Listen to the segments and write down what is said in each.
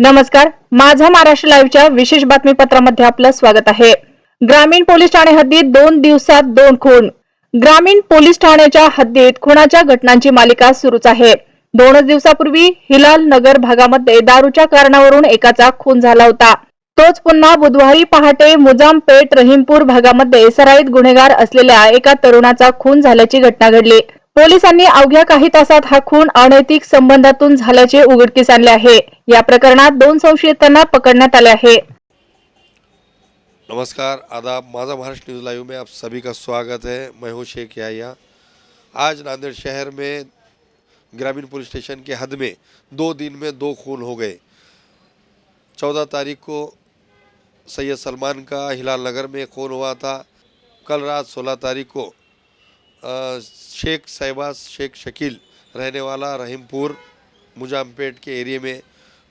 नमस्कार माझा महाराष्ट्र लाईव्हच्या विशेष बातमीपत्रामध्ये आपलं स्वागत आहे. ग्रामीण पोलीस ठाणे हद्दीत दोन दिवसात दोन खून. ग्रामीण पोलीस ठाण्याच्या हद्दीत खुनाच्या घटनांची मालिका सुरूच आहे. दोनच दिवसापूर्वी हिलाल नगर भागामध्ये दारूच्या कारणावरून एकाचा खून झाला होता. तोच पुन्हा बुधवारी पहाटे मुजामपेठ रहीमपूर भागामध्ये सराईत गुन्हेगार असलेल्या एका तरुणाचा खून झाल्याची घटना घडली. पोलिसांनी अवघ्या काही तासात हा खून अनैतिक आहे. या प्रकरणात दोन संशयितांना पकडण्यात आले नमस्कार, आदाब. माज़ा महाराष्ट्र न्यूज़ लाइव में आप सभी का स्वागत है. मैं हूँ शेख याया आज नांदेड़ शहर में ग्रामीण पुलिस स्टेशन के हद में दो दिन में दो खून हो गए। चौदह तारीख को सैयद सलमान का हिलाल नगर में खून हुआ था। कल रात सोलह तारीख को शेख सहबाज शेख शकील रहने वाला रहीमपुर, मुजामपेट के एरिए में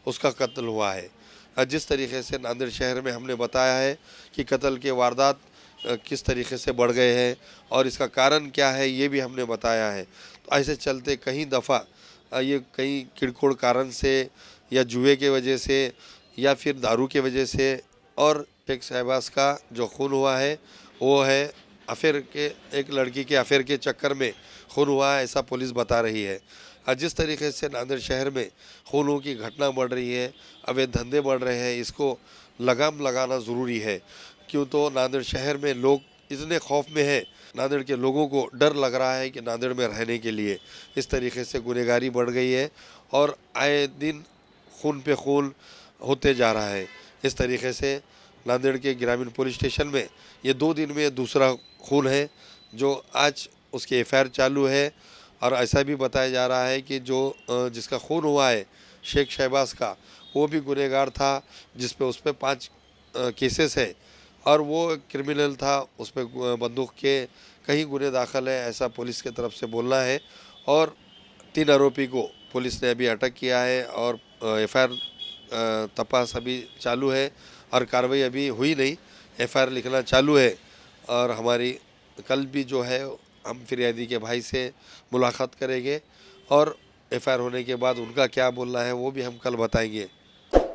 उसका कत्ल हुआ है। जिस तरीके से नांदेड़ शहर में हमने बताया है कि कत्ल के वारदात किस तरीके से बढ़ गए हैं और इसका कारण क्या है, ये भी हमने बताया है। तो ऐसे चलते कई दफ़ा ये कई किड़कोड़ कारण से या जुए के वजह से या फिर दारू के वजह से और शेख शहबाज का जो खून हुआ है, वो है अफेयर के, एक लड़की के अफेयर के चक्कर में खून हुआ है, ऐसा पुलिस बता रही है। और जिस तरीके से नांदेड़ शहर में खूनों की घटना बढ़ रही है, अवैध धंधे बढ़ रहे हैं, इसको लगाम लगाना ज़रूरी है। क्यों तो नांदेड़ शहर में लोग इतने खौफ में हैं, नांदेड़ के लोगों को डर लग रहा है कि नांदेड़ में रहने के लिए इस तरीके से गुनहगारी बढ़ गई है और आए दिन खून पे खून होते जा रहा है। इस तरीके से नांदेड़ के ग्रामीण पुलिस स्टेशन में ये दो दिन में दूसरा खून है, जो आज उसकी एफ़ चालू है। और ऐसा भी बताया जा रहा है कि जो जिसका खून हुआ है, शेख शहबाज का, वो भी गुनहगार था, जिस पे उस पर पाँच केसेस है। और वो क्रिमिनल था, उस पर बंदूक के कई गुने दाखिल है, ऐसा पुलिस की तरफ़ से बोलना है। और तीन आरोपी को पुलिस ने अभी अटक किया है और एफ़ तपास अभी चालू है और कार्रवाई अभी हुई नहीं। एफआईआर लिखना चालू है। और हमारी कल भी जो है, हम फिरियादी के भाई से मुलाकात करेंगे और एफआईआर होने के बाद उनका क्या बोलना है, वो भी हम कल बताएँगे।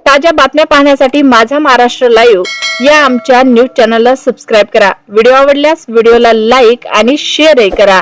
ताज़ा बातम्या पाहण्यासाठी माझा महाराष्ट्र लाइव या आमच्या न्यूज़ चॅनलला सबस्क्राईब करा. व्हिडिओ आवडल्यास व्हिडिओला लाईक आणि शेअरही करा.